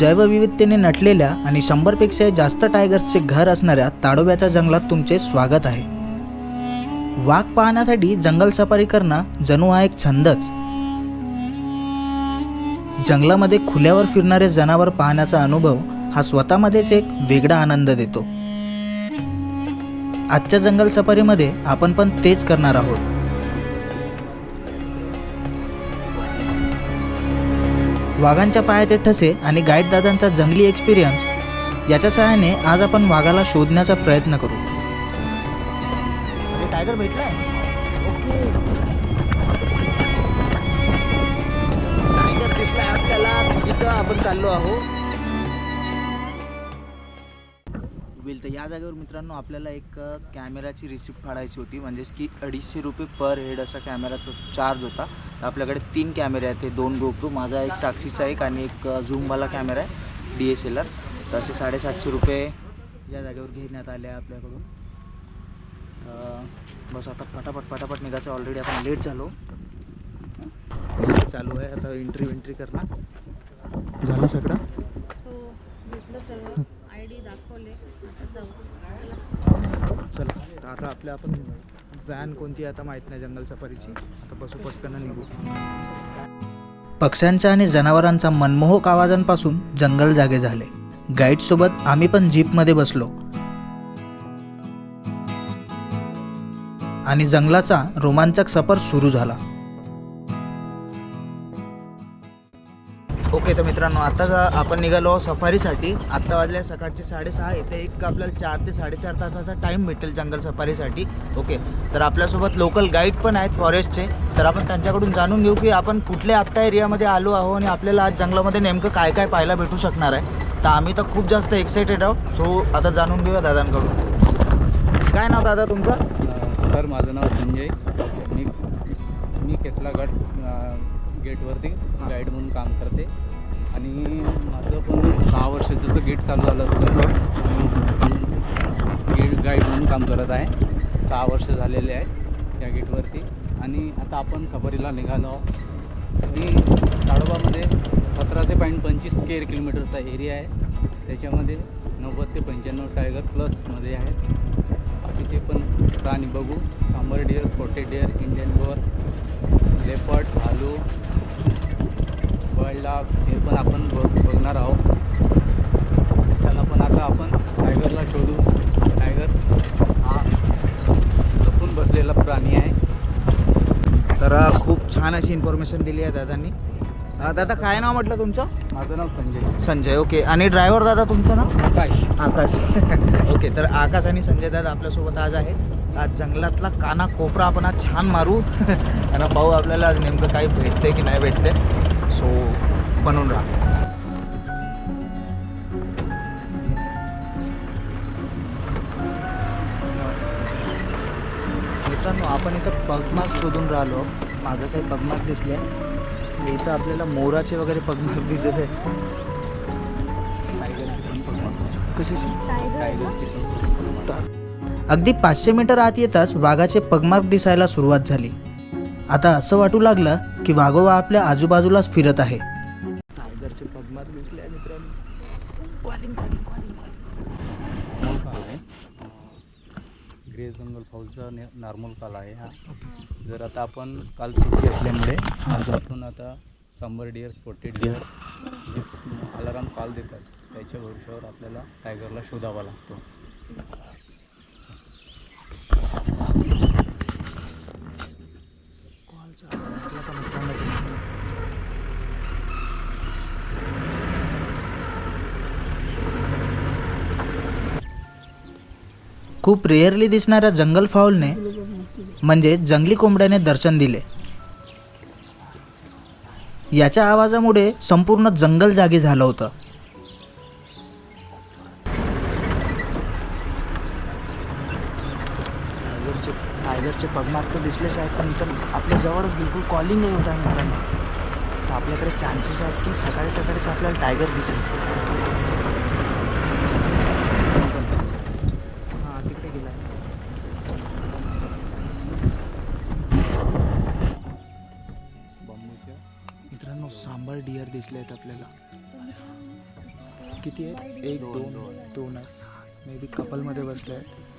जैवविविधतेने नटलेल्या आणि शंभरपेक्षा जास्त टायगर्सचे घर असणाऱ्या ताडोब्याच्या जंगलात तुमचे स्वागत आहे. वाघ पाहण्यासाठी जंगल सफारी करणं जणू हा एक छंदच. जंगलामध्ये खुल्यावर फिरणारे जनावर पाहण्याचा अनुभव हा स्वतःमध्येच एक वेगळा आनंद देतो. आजच्या जंगल सफारीमध्ये आपण पण तेच करणार आहोत. वाघांच्या पायाचे ठसे आणि गाईड दादांचा जंगली एक्सपिरियन्स याच्या सहाय्याने आज आपण वाघाला शोधण्याचा प्रयत्न करू. टायगर भेटला ओके टायगर आपल्याला. तिथं आपण चाललो आहोत. या जागेवर मित्रांनो आपल्याला एक कॅमेराची रिसिप्ट काढायची होती. म्हणजेच की अडीचशे रुपये पर हेड असा कॅमेराचा चार्ज होता. आपल्याकडे तीन कॅमेरे आहेत. ते दोन गोप्रो माझा एक साक्षीचा एक आणि एक झूमवाला कॅमेरा आहे डी एस एल आर. तर असे साडेसातशे रुपये या जागेवर घेण्यात आले आहे आपल्याकडून. तर बस आता पटापट पटापट निघायचं. ऑलरेडी आपण लेट झालो. चालू आहे. आता एंट्री वेंट्री करणार. झालं सगळं. हो, हो घेतलं सगळं आय डी दाखवले. आता जाऊ. चला. चला आता आपल्या आपण व्हॅन कोणती आहे आता माहीत नाही जंगल सफारीची. आता बसू पटकन निघू. पक्ष्यांच्या आणि जनावरांचा मनमोहक आवाजांपासून जंगल जागे झाले. गाईडसोबत आम्ही पण जीपमध्ये बसलो. आणि जंगलाचा रोमांचक सफर सुरू झाला. तर मित्रांनो आता आपण निघालो सफारीसाठी. आत्ता वाजल्या सकाळचे साडेसहा. येते एक आपल्याला चार ते साडेचार तासाचा टाईम भेटेल जंगल सफारीसाठी. ओके तर आपल्यासोबत लोकल गाईड पण आहेत फॉरेस्टचे तर आपण त्यांच्याकडून जाणून घेऊ की आपण कुठल्या आत्ता एरियामध्ये आलो आहो आणि आपल्याला आज जंगलामध्ये नेमकं काय काय पाहायला भेटू शकणार आहे. तर आम्ही तर खूप जास्त एक्सायटेड आहोत. सो आता जाणून घेऊया दादांकडून. काय नाव दादा तुमचं? सर माझं नाव संजय. गेटवरती गाईड म्हणून काम करते. आणि माझं पण सहा वर्ष जसं गेट चालू झालं तसं गेट गाईड म्हणून काम करत आहे. सहा वर्ष झालेले आहे त्या गेटवरती आणि आता आपण सफारीला निघालो आहोत. आणि ताडोबामध्ये सतरा ते पॉईंट पंचवीस स्क्वेअर किलोमीटरचा एरिया आहे. त्याच्यामध्ये नव्वद ते पंच्याण्णव टायगर प्लसमध्ये आहे. बाकीचे पण प्राणी बघू. Sambar deer spotted deer Indian boar leopard भालू बर्डलाग हे पण आपण बघ बघणार आहोत. त्याला पण आता आपण टायगरला शोधू. टायगर हा लपून बसलेला प्राणी आहे. तर खूप छान अशी इन्फॉर्मेशन दिली आहे दादांनी. दादा काय नाव म्हटलं तुमचं? माझं नाव संजय. संजय ओके. आणि ड्रायव्हर दादा तुमचं नाव? आकाश. आकाश. ओके तर आकाश आणि संजय दादा आपल्यासोबत आज आहेत. आज जंगलातला काना कोपरा आपण आज छान मारू. आणि पाहू आपल्याला आज नेमकं काही भेटते की नाही भेटते सो बनून राहा. मित्रांनो आपण इथं पगमाग शोधून राहिलो. माझं काही पगमाग दिसले. इथं आपल्याला मोराचे वगैरे पगमाग दिसत आहे. कशाची अगदी पाचशे मीटर आत येताच वाघाचे पगमार्क दिसायला सुरुवात झाली. आता असं वाटू लागलं की वाघोबा आपल्या आजूबाजूलाच फिरत आहे. टायगरचे पगमार्क दिसले नॉर्मल काल आहे ग्रे जंगल फौजचा नॉर्मल काल आहे हा. जर आता आपण काल सुट्टी असल्यामुळे आज आपण आता सांबर डिअर स्पॉटेड डिअर जे अलाराम काल देतात त्याच्या भरोशावर आपल्याला टायगरला शोधावा लागतो. खूप रेअरली दिसणाऱ्या जंगल फाऊलने म्हणजे जंगली कोंबड्याने दर्शन दिले. याच्या आवाजामुळे संपूर्ण जंगल जागे झालं होतं. टायगरचे टायगरचे पगमार्क तर दिसलेच आहेत पण इथं आपल्या जवळच बिलकुल कॉलिंग नाही होत आहे मित्रांनो. तर आपल्याकडे चान्सेस आहेत की सकाळी सकाळीच आपल्याला टायगर दिसेल. सांबार डिअर दिसले आहेत आपल्याला. किती आहेत? एक दोन, दोन दोन. दोन आहेत. मे बी कपलमध्ये बसले आहेत.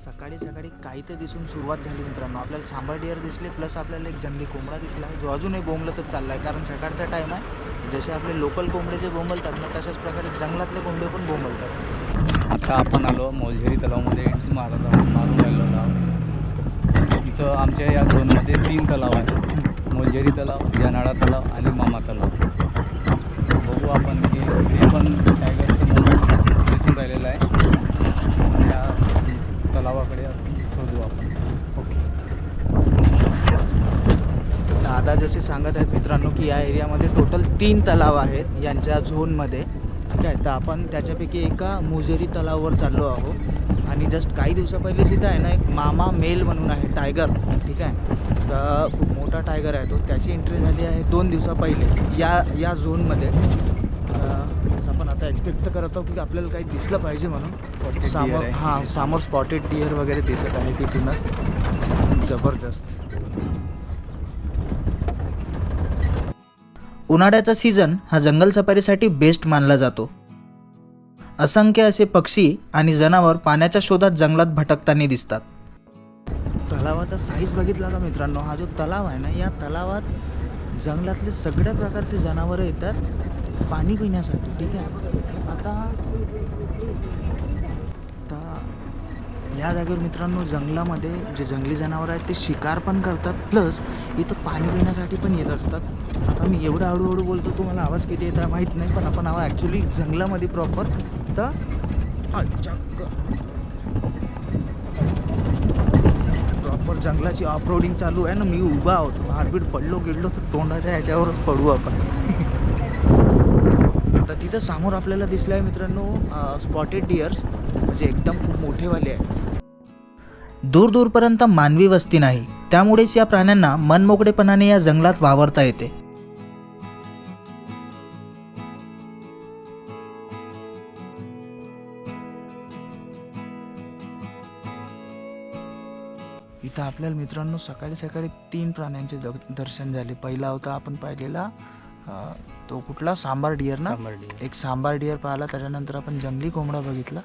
सकाळी सकाळी काही तर दिसून सुरुवात झाली मित्रांनो. आपल्याला सांबार डिअर दिसले प्लस आपल्याला एक जंगली कोंबडा दिसला जो अजूनही बोंबलतच चालला आहे कारण सकाळचा टाईम आहे जसे आपले लोकल कोंबडे जे बोंबलतात ना तशाच प्रकारे जंगलातले कोंबडे पण बोंबलतात. आता आपण आलो मोलझेरी तलावामध्ये एंट्री मारत आहोत मारून राहिलो तलाव इथं आमच्या या झोनमध्ये तीन तलाव आहेत. मोलझेरी तलाव जनाळा तलाव आणि मामा तलाव. बघू आपण की हे पण काय मोमेंट दिसून राहिलेलं आहे या तलावाकडे शोधू आपण. दादा जसे सांगत आहेत मित्रांनो की या एरियामध्ये टोटल तीन तलाव आहेत यांच्या झोनमध्ये ठीक आहे? तर आपण त्याच्यापैकी एका मुजेरी तलावावर चाललो आहोत. आणि जस्ट काही दिवसा पहिले इथं आहे ना एक मामा मेल म्हणून आहे टायगर ठीक आहे? तर खूप मोठा टायगर आहे तो. त्याची एंट्री झाली आहे दोन दिवसा पहिले. या या झोनमध्ये आता एक्सपेक्ट तर करत आहोत की आपल्याला काही दिसलं पाहिजे म्हणून. समोर. हां समोर स्पॉटेड डिअर वगैरे दिसत आहे तिथूनच. जबरदस्त. उन्हाळ्याचा सीझन हा जंगल सफारीसाठी बेस्ट मानला जातो. असंख्य असे पक्षी आणि जनावर पाण्याच्या शोधात जंगलात भटकताना दिसतात. तलावाचा साईज बघितला का मित्रांनो? हा जो तलाव आहे ना या तलावात जंगलातले सगळ्या प्रकारचे जनावरं येतात. पाणी पिण्यासाठी ठीक आहे? आता आता या जागेवर मित्रांनो जंगलामध्ये जे जंगली जनावर आहेत ते शिकार पण करतात. प्लस इथं पाणी पिण्यासाठी पण येत असतात. आता मी एवढं हळूहळू बोलतो तुम्हाला आवाज किती येत आहे माहीत नाही पण आपण आवाज ॲक्च्युली जंगलामध्ये प्रॉपर तर प्रॉपर जंगलाची ऑफ रोडिंग चालू आहे ना मी उभा आहोत हार्टबीट पडलो गेलो तर तोंडाच्या ह्याच्यावरच पडू आपण. तर तिथं समोर आपल्याला दिसलं आहे मित्रांनो स्पॉटेड डिअर्स म्हणजे एकदम खूप मोठेवाले आहे दूर दूरपर्यंत मानवी वस्ती नाही त्यामुळेच या प्राण्यांना मनमोकळेपणाने या जंगलात वावरता येते. इथं आपल्याला मित्रांनो सकाळी सकाळी तीन प्राण्यांचे दर्शन झाले. पहिला होता आपण पाहिलेला तो कुठला? सांबार डिअर ना? सांबार. एक सांबार डिअर पाहिला त्याच्यानंतर आपण जंगली कोंबडा बघितला.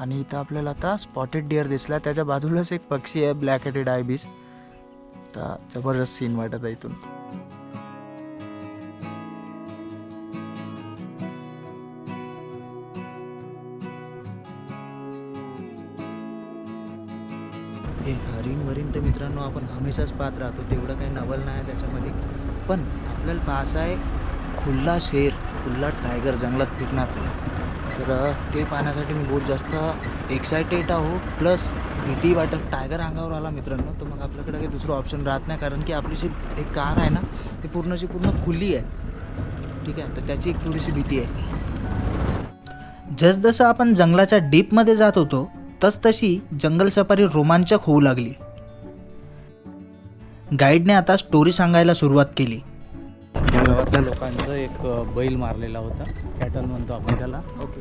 आणि इथं आपल्याला आता स्पॉटेड डिअर दिसला. त्याच्या बाजूलाच एक पक्षी आहे ब्लॅक हेडेड आयबीस तर जबरदस्त सीन वाटत आहे इथून. हे हरिण वरीन तर मित्रांनो आपण हमेशाच पाहत राहतो. तेवढं काही नवल नाही आहे त्याच्यामध्ये. पण आपल्याला पाहायचं आहे खुल्ला शेर खुल्ला टायगर जंगलात फिरणार तर ते पाहण्यासाठी मी बहुत जास्त एक्सायटेड आहो. प्लस भीती वाटत टायगर अंगावर आला मित्रांनो. तर मग आपल्याकडे काही दुसरं ऑप्शन राहत नाही. कारण की आपली जी एक कार आहे ना ती पूर्णची पूर्ण खुली आहे. ठीक आहे? तर त्याची एक थोडीशी भीती आहे. जसजसं आपण जंगलाच्या डीपमध्ये जात होतो तसतशी जंगल सफारी रोमांचक होऊ लागली. गाईडने आता स्टोरी सांगायला सुरुवात केली. या गावातल्या लोकांचं एक बैल मारलेला होता. कॅटल म्हणतो आपण त्याला. ओके.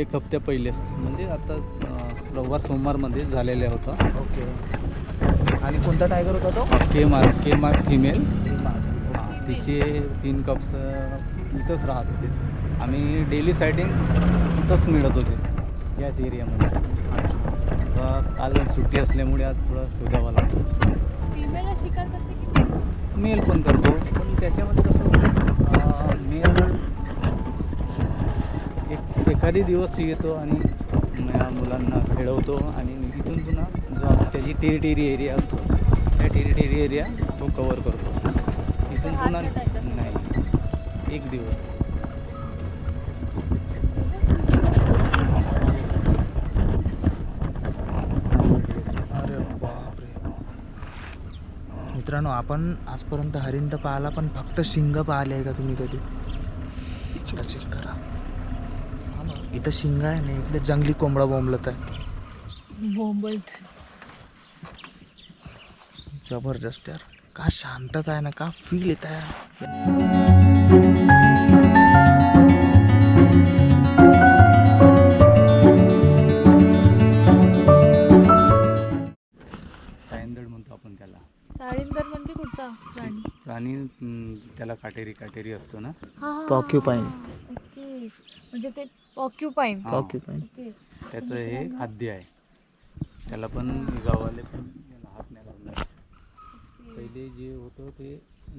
एक हप्त्या पहिलेच. म्हणजे आता रविवार सोमवारमध्ये झालेलं होतं ओके. आणि कोणता टायगर होता तो? के मार के मार फिमेल तिचे तीन कप्स इथंच राहत होते. आम्ही डेली सायटिंग इथंच मिळत होते याच एरियामध्ये काल सुट्टी असल्यामुळे आज थोडं शोधावं लागतं. मेल पण करतो. पण त्याच्यामध्ये कसं होतं मेल एक एखादी दिवस येतो आणि म- मुलांना खेळवतो आणि इथून पुन्हा जो त्याची टेरिटेरी एरिया असतो त्या टेरिटेरी एरिया तो कवर करतो. इथून पुन्हा नाही. एक दिवस अरे बापरे मित्रांनो आपण आजपर्यंत तर पाहिला पण फक्त शिंग पाहिले आहे का तुम्ही कधी? check करा. इथं शिंग आहे ना इकडे जंगली कोंबडा बोंबलत आहे. बोंबलत. जबरदस्त यार. का शांतता आहे ना का फील येत आहे अं, त्याला काटेरी काटेरी असतो ना? हा, हा, Porcupine. हा, ओके. म्हणजे ते पॉक्युपाईन हा. ओके. त्याचं हे खाद्य आहे. त्याला पण गावाले पण याला हात नाही लागणार पहिले जे होतं ते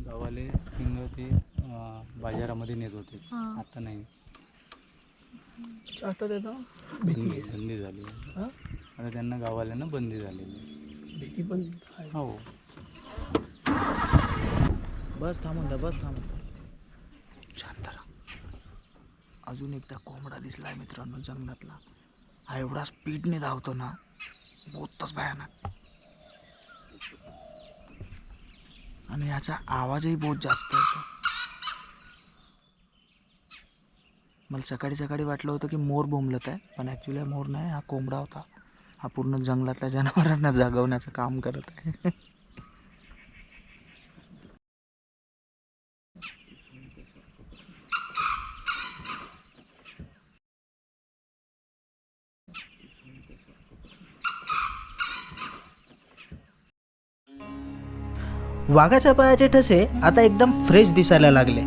गावाले सिंग ते अं, बाजारामध्ये नेत होते. हा. आता नाही. आता त्याचा बंदी बंदी झाली. आहे. आता त्यांना गावाल्यांना बंदी झालेली आहे. भीती पण आहे. हो. बस थांबून द्या बस थांबून. शांत राहा अजून एकदा कोंबडा दिसलाय मित्रांनो जंगलातला. हा एवढा स्पीडने धावतो ना बहुतच भयानक. आणि याचा आवाजही बहुत जास्त येतो मला सकाळी सकाळी वाटलं होतं की मोर बोंबलत आहे पण ॲक्च्युली मोर नाही हा कोंबडा होता. हा पूर्ण जंगलातल्या जनावरांना जागवण्याचं काम करत आहे. वाघाच्या पायाचे ठसे आता एकदम फ्रेश दिसायला लागले.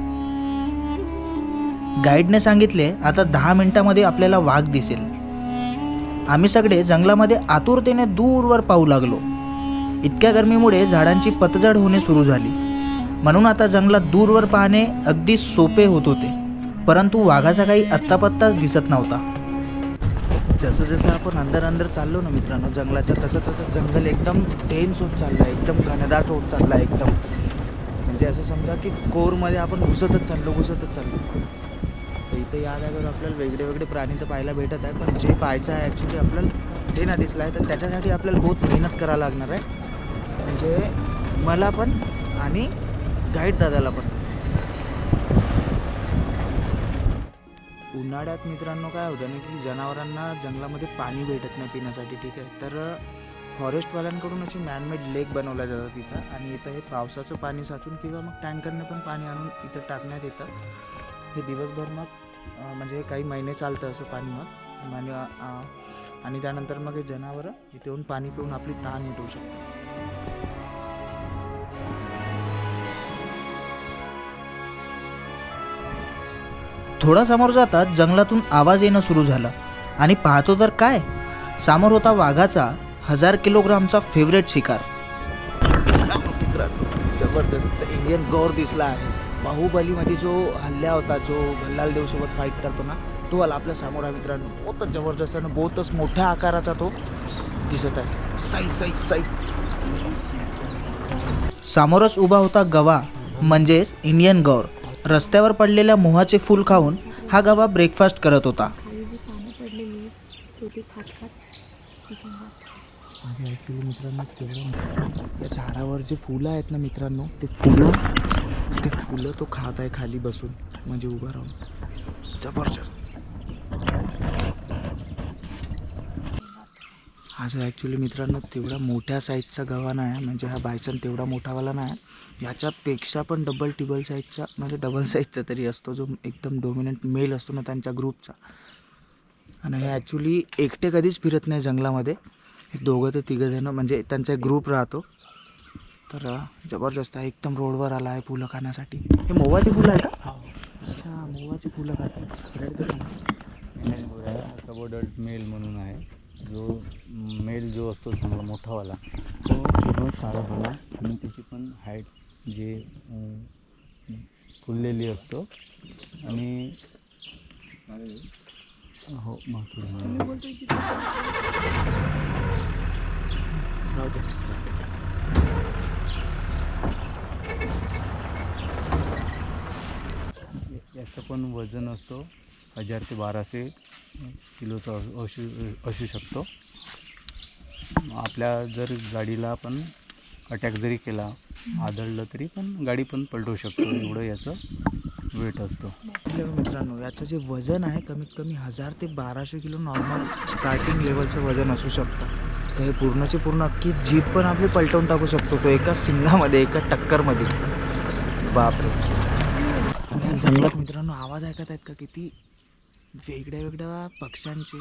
गाईडने सांगितले आता दहा मिनिटामध्ये आपल्याला वाघ दिसेल. आम्ही सगळे जंगलामध्ये आतुरतेने दूरवर पाहू लागलो. इतक्या गरमीमुळे झाडांची पतझड होणे सुरू झाली. म्हणून आता जंगलात दूरवर पाहणे अगदी सोपे होत होते. परंतु वाघाचा काही आत्तापत्ताच दिसत नव्हता. जसं जसं आपण अंदर अंदर चाललो ना मित्रांनो जंगलाच्या तसं तसं जंगल एकदम टेन्स होत चाललं आहे एकदम घनदाट होत चाललं आहे एकदम. म्हणजे असं समजा की कोरमध्ये आपण घुसतच चाललो घुसतच चाललो. तर इथे या जागेवर आपल्याला वेगळे वेगळे प्राणी तर पाहायला भेटत आहे पण जे पाहायचं आहे ॲक्च्युली आपल्याला ते ना दिसलं आहे. तर त्याच्यासाठी आपल्याला बहुत मेहनत करावं लागणार आहे. म्हणजे मला पण आणि गाईड दादाला पण. उन्हाळ्यात मित्रांनो काय होतं ना की जनावरांना जंगलामध्ये पाणी भेटत नाही पिण्यासाठी ठीक आहे? तर फॉरेस्टवाल्यांकडून अशी मॅनमेड लेक बनवल्या जातात तिथं आणि इथं हे पावसाचं पाणी साचून किंवा मग टँकरने पण पाणी आणून इथं टाकण्यात येतं. हे दिवसभर मग म्हणजे काही महिने चालतं असं पाणी मग. आणि त्यानंतर मग हे जनावरं इथे येऊन पाणी पिऊन आपली तहान मिटवू शकतात. थोडा समोर जातात जंगलातून आवाज येणं सुरू झाला. आणि पाहतो तर काय? समोर होता वाघाचा हजार किलोग्रामचा फेवरेट शिकार. जबरदस्त इंडियन गौर दिसला आहे. बाहुबलीमध्ये जो हल्ला होता जो भल्लाल देवसोबत फाईट करतो ना तो आला आपल्यासमोर. आहे मित्रांनो बहुतच जबरदस्त आणि बहुतच मोठ्या आकाराचा तो दिसत आहे. साई साई साई. समोरच उभा होता गवा म्हणजेच इंडियन गौर. रस्त्यावर पडलेल्या मोहाचे फूल खाऊन हा गवा ब्रेकफास्ट करत होता. ॲक्च्युली मित्रांनो केवढं या झाडावर जे फुलं आहेत ना मित्रांनो ते फुलं ते फुलं तो खात आहे खाली बसून म्हणजे उभा राहून. जबरदस्त. हा जो ॲक्च्युली मित्रांनो तेवढा मोठ्या साईजचा गवा नाही आहे म्हणजे हा बायसन तेवढा मोठावाला नाही. आहे याच्यापेक्षा पण डबल टिबल साईजचा म्हणजे डबल साईजचा तरी असतो जो एकदम डोमिनंट मेल असतो ना त्यांच्या ग्रुपचा आणि हे ॲक्च्युली एकटे कधीच फिरत नाही जंगलामध्ये. हे दोघं ते तिघं जणं म्हणजे त्यांचा एक ग्रुप राहतो. तर जबरदस्त आहे एकदम रोडवर आला आहे फुलं खाण्यासाठी. हे मोवाची फुलं आहे का? अच्छा मोवाची फुलं खातात सबोडल्ट मेल म्हणून आहे. जो मेल जो असतो चांगला मोठावाला तो पूर्ण झाला आणि त्याची पण हाईट जे फुललेली असतो. आणि हो याचं पण वजन असतो. हजार ते बाराशे किलोचा असू असू असू शकतो. आपल्या जर गाडीला पण अटॅक जरी केला आदळलं तरी पण गाडी पण पलटू शकतो एवढं याचं वेट असतो. मित्रांनो याचं जे वजन आहे कमीत कमी हजार ते बाराशे किलो नॉर्मल स्टार्टिंग लेवलचं वजन असू शकतं. तर हे पूर्णचे पूर्ण अख्खी जीप पण आपली पलटवून टाकू शकतो तो एका सिंगामध्ये एका टक्करमध्ये. बापरे. आणि जंगलात मित्रांनो आवाज ऐकत आहेत का? किती वेगळ्या वेगळ्या पक्ष्यांचे.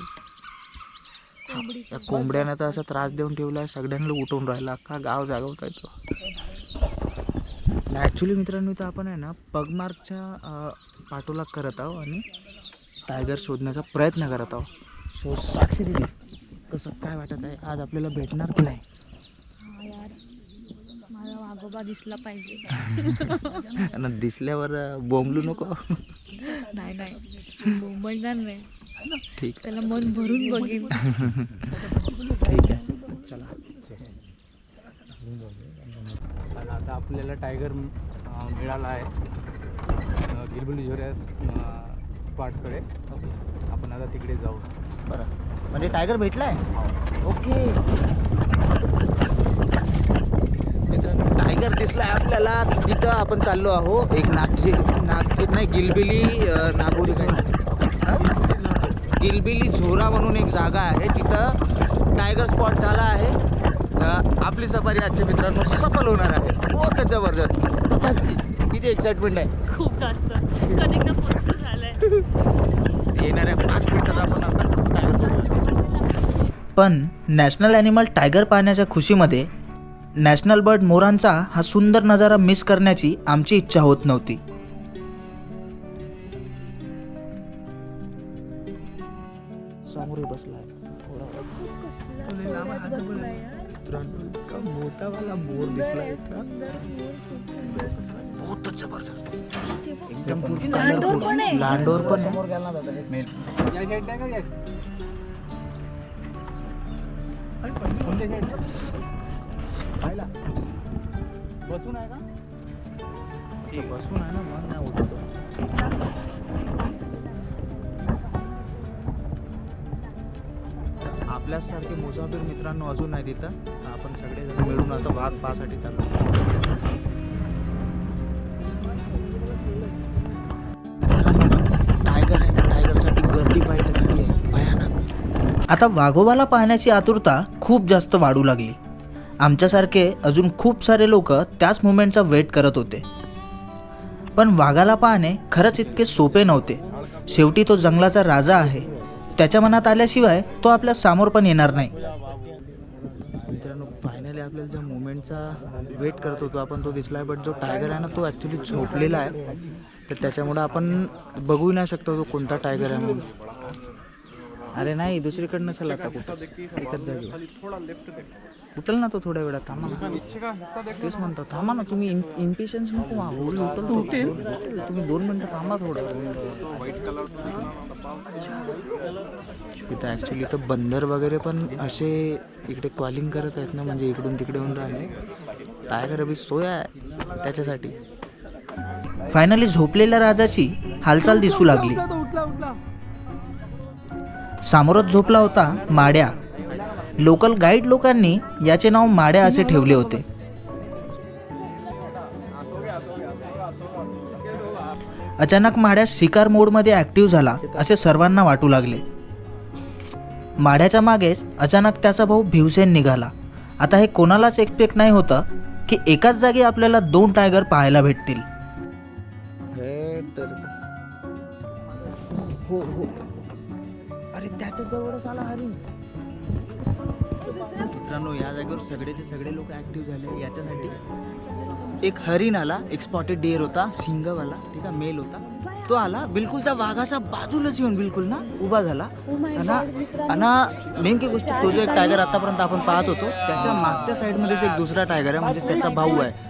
या कोंबड्यानं तर असा त्रास देऊन ठेवला आहे सगळ्यांना उठवून राहिला. अख्खा गाव जागवता येतो ॲक्च्युली मित्रांनो इथं आपण आहे ना पगमार्कच्या पाठोला करत आहोत आणि टायगर शोधण्याचा प्रयत्न करत आहोत. सो साक्षी दिली कसं काय वाटत आहे? आज आपल्याला भेटणार की नाही? हा वाघोबा दिसला पाहिजे. दिसल्यावर बोंबलू नको. नाही नाही. मुंबईणार नाही. ठीक त्याला मन भरून बघीन. ठीक आहे. चला. चला आता आपल्याला टायगर मिळाला आहे. गिलबिली झोऱ्या स्पॉटकडे. आपण आता तिकडे जाऊ. बरं. म्हणजे टायगर भेटलाय? ओके. मित्रांनो टायगर दिसलाय आपल्याला. तिथं आपण चाललो आहो. एक नागची नागची नाही गिलबिली नागोरी काय? हा? गिलबिली झोरा म्हणून एक जागा आहे. तिथं टायगर स्पॉट झाला आहे. आपली सफारी आजच्या मित्रांनो सफल होणार आहे. बहुत जबरदस्त. किती एक्साइटमेंट आहे? खूप जास्त. येणाऱ्या पाच मिनिटात आपण आता. पण नॅशनल ॲनिमल टायगर पाहण्याच्या खुशीमध्ये नॅशनल बर्ड मोरांचा हा सुंदर नजारा मिस करण्याची आमची इच्छा होत नव्हती. मोर दिसलाय बहुत जबरदस्त. एकदम लांडोर पण आहे. लांडोर पण कोणत्या साईडला पाहिला. बसून आहे का? बसून आहे ना मग नाही उठतो आपल्यासारखे मुसाफिर मित्रांनो अजून नाही तिथं आपण सगळेजण मिळून आता भाग पाहासाठी चाललो टायगर आहे टायगरसाठी गर्दी पाहिजे किती आहे. भयानक. आता वाघोबाला पाहण्याची आतुरता खूप जास्त वाढू लागली. आमच्यासारखे अजून खूप सारे लोक त्याच मुमेंटचा वेट करत होते. पण वाघाला पाहणे खरंच इतके सोपे नव्हते. शेवटी तो जंगलाचा राजा आहे. त्याच्या मनात आल्याशिवाय तो आपल्यासमोर पण येणार नाही. मित्रांनो फायनली आपल्याला ज्या मुवमेंटचा वेट करत होतो आपण तो दिसला आहे बट जो टायगर आहे ना तो ॲक्च्युली झोपलेला आहे. तर त्याच्यामुळं आपण बघू नाही शकतो तो कोणता टायगर आहे म्हणून. अरे नाही दुसरीकडनं चला आता कुठं. एकच जागी. उचल ना तो थोड्या वेळात थांबा ना. तेच म्हणतो थांबा ना तुम्ही इम्पेशन्स नको तो. उचल. तुम्ही दोन मिनटं थांबा थोडं. इथं ॲक्च्युली तर बंदर वगैरे पण असे इकडे कॉलिंग करत आहेत ना म्हणजे इकडून तिकडे येऊन राहिले. टायगर अभि सोया आहे त्याच्यासाठी. फायनली झोपलेल्या राजाची हालचाल दिसू लागली. सामोरच झोपला होता माड्या. लोकल गाईड लोकांनी याचे नाव माड्या असे ठेवले होते. अचानक माड्या शिकार मोडमध्ये ॲक्टिव्ह झाला असे सर्वांना वाटू लागले. माड्याच्या मागेच अचानक त्याचा भाऊ भिवसेन निघाला. आता हे कोणालाच एक्सपेक्ट नाही होतं की एकाच जागी आपल्याला दोन टायगर पाहायला भेटतील. हो हो अरे त्याच्या जवळच आला हरिण मित्रांनो या जागेवर सगळेचे सगळे लोक ऍक्टिव्ह झाले. याच्यासाठी एक हरिण आला एक स्पॉटेड डेअर होता सिंगवाला ठीक आहे मेल होता. तो आला बिलकुल त्या वाघाच्या बाजूलाच येऊन बिलकुल ना उभा झाला. आणि नेमकी गोष्ट तो जो एक टायगर आतापर्यंत आपण पाहत होतो त्याच्या मागच्या साईडमध्येच एक दुसरा टायगर आहे म्हणजे त्याचा भाऊ आहे.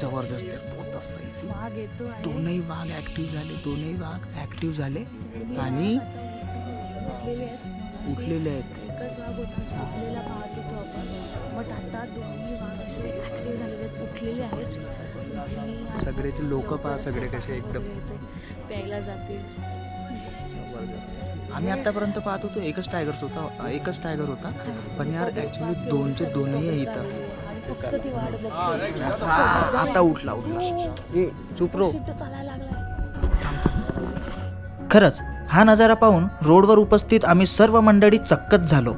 जबरदस्त आहे. दोनही वाघ ऍक्टिव्ह झाले दोनही वाघ ऍक्टिव्ह झाले. आणि उठलेले आहेत. एकच वाघ होता झोपलेला पाहत होतो आपण. बट आता दोन्ही वाघ असे ऍक्टिव्ह झालेले आहेत उठलेले आहेत. सगळेचे लोक पहा सगळे कसे एकदम. प्यायला जातील. आम्ही आतापर्यंत पाहत होतो एकच टायगर होता एकच टायगर होता. पण यार ऍक्च्युली दोनचे दोनही आहे इथं. आणि फक्त ती वाट बघते आ- आता उठला. उठला चुप रो खरंच हा नजारा पाहून रोडवर उपस्थित आम्ही सर्व मंडळी चक्कच झालो.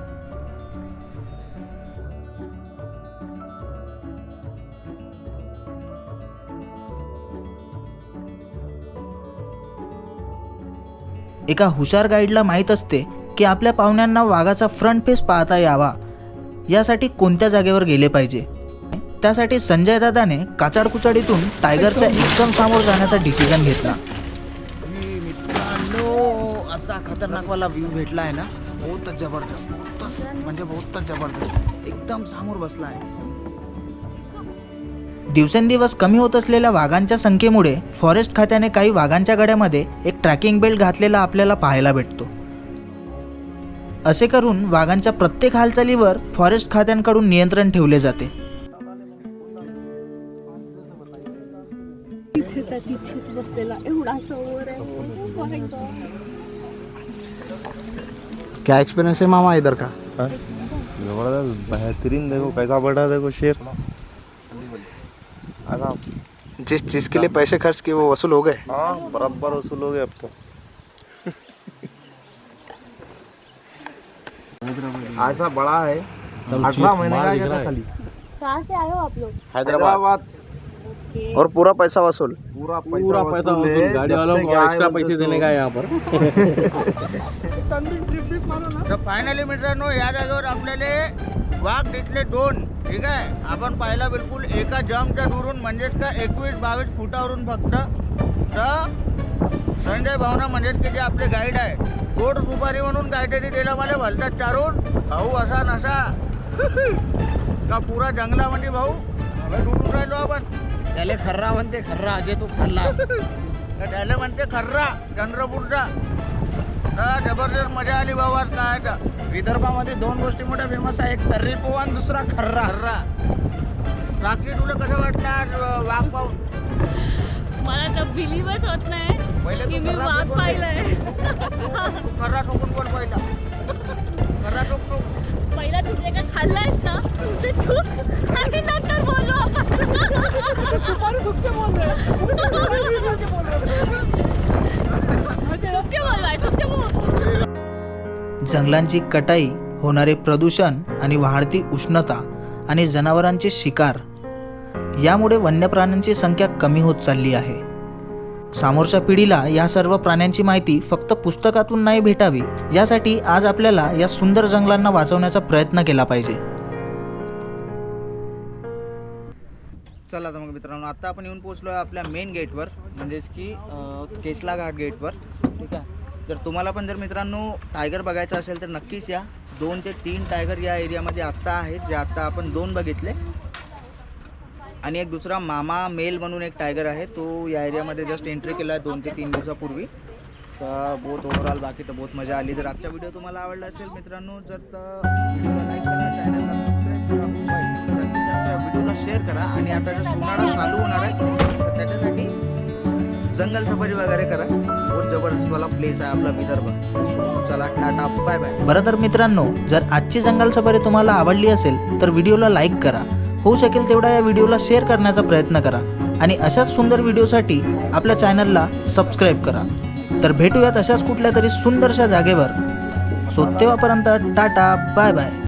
एका हुशार गाईडला माहीत असते की आपल्या पाहुण्यांना वाघाचा फ्रंट फेस पाहता यावा. यासाठी कोणत्या जागेवर गेले पाहिजे? त्यासाठी संजय दादाने काचाडकुचाडीतून टायगरच्या एकदम समोर जाण्याचा डिसिजन घेतला. असा खतरनाक वाला व्ह्यू भेटला आहे ना? बहुतच जबरदस्त बहुतच म्हणजे बहुतच जबरदस्त. एकदम समोर बसला आहे. दिवसेंदिवस कमी होत असलेल्या वाघांच्या संख्येमुळे फॉरेस्ट खात्याने काही वाघांच्या गड्यामध्ये एक ट्रॅकिंग बेल्ट घातलेला आपल्याला पाहायला भेटतो. असे करून वाघांच्या प्रत्येक हालचालीवर फॉरेस्ट खात्यांकडून नियंत्रण ठेवले जाते. एवढा क्या एक्सपीरियंस है मामा इधर का? ज़बरदस्त बेहतरीन देखो कैसा बढ़ा देखो शेर। जिस चीज़ के लिए पैसे खर्च किए वो वसूल हो गए? हाँ बराबर वसूल हो गए अब तो। ऐसा बड़ा है अठारह महीने का खाली? कहाँ से आए हो आप लोग? हैदराबाद। और पूरा पैसा वसूल। पूरा पूरा पैसा वसूल गाड़ी वालों को एक्स्ट्रा पैसे देने का है यहाँ पर। तर फायनली मित्रांनो या जागेवर आपल्याला वाघ दिसले दोन ठीक आहे? आपण पाहिला बिलकुल एका जम्पच्या दुरून म्हणजेच का एकवीस बावीस फुटावरून फक्त. तर संजय भावना म्हणजेच की जे आपले गाईड आहे गोड सुपारी म्हणून काहीतरी दिलं मला भलतात चारून भाऊ असा नसा. का पुरा जंगलामध्ये भाऊ? हवे लुटून राहिलो आपण. त्याला खर्रा म्हणते खर्रा अजय तू खाल्ला तर त्याला म्हणते खर्रा चंद्रपूरचा तर जबरदस्त मजा आली भाऊ आज काय तर विदर्भामध्ये दोन गोष्टी मोठ्या फेमस आहे एक तर्री पोहा आणि दुसरा खर्रा. हर्रा रात्री तुला कसं वाटलं वाघ पाहून? मला तर बिलीवच होत नाही. की मी खर्रा वाघ पाहिलंय. खर्रा ठोकून बोल पहिला? खर्रा ठोक ठोक पहिला तू जे काय खाल्लायस ना आणि जंगलांची कटाई होणारे प्रदूषण आणि वाढती उष्णता आणि जनावरांचे शिकार यामुळे वन्य प्राण्यांची संख्या कमी होत चालली आहे. समोरच्या पिढीला या सर्व प्राण्यांची माहिती फक्त पुस्तकातून नाही भेटावी यासाठी आज आपल्याला या सुंदर जंगलांना वाचवण्याचा प्रयत्न केला पाहिजे. चला तर मग मित्रांनो आता आपण येऊन पोहोचलो आहे आपल्या मेन गेटवर म्हणजेच की केसला घाट गेटवर ठीक आहे? जर तुम्हाला पण जर मित्रांनो टायगर बघायचं असेल तर नक्कीच या. दोन ते तीन टायगर या एरियामध्ये आत्ता आहेत जे आत्ता आपण दोन बघितले. आणि एक दुसरा मामा मेल म्हणून एक टायगर आहे तो या एरियामध्ये जस्ट एंट्री केला आहे दोन ते तीन दिवसापूर्वी. तर बहुत ओव्हरऑल बाकी तर बहुत मजा आली जर आजचा व्हिडिओ तुम्हाला आवडला असेल मित्रांनो जर तर व्हिडिओला लाईक करा चॅनलला सबस्क्राईब करा क्लिअर करा. आणि आता जर उन्हाळा चालू होणार आहे तर त्याच्यासाठी जंगल सफारी वगैरे करा. खूप जबरदस्त वाला प्लेस आहे आपला विदर्भ. चला टाटा बाय बाय बरं तर मित्रांनो जर आजची जंगल सफारी तुम्हाला आवडली असेल तर व्हिडिओला लाईक करा. होऊ शकेल तेवढा या व्हिडिओला शेअर करण्याचा प्रयत्न करा. आणि अशाच सुंदर व्हिडिओसाठी आपल्या चॅनलला सबस्क्राईब करा. तर भेटूयात अशाच कुठल्या तरी सुंदरशा जागेवर. सो तेव्हापर्यंत टाटा बाय बाय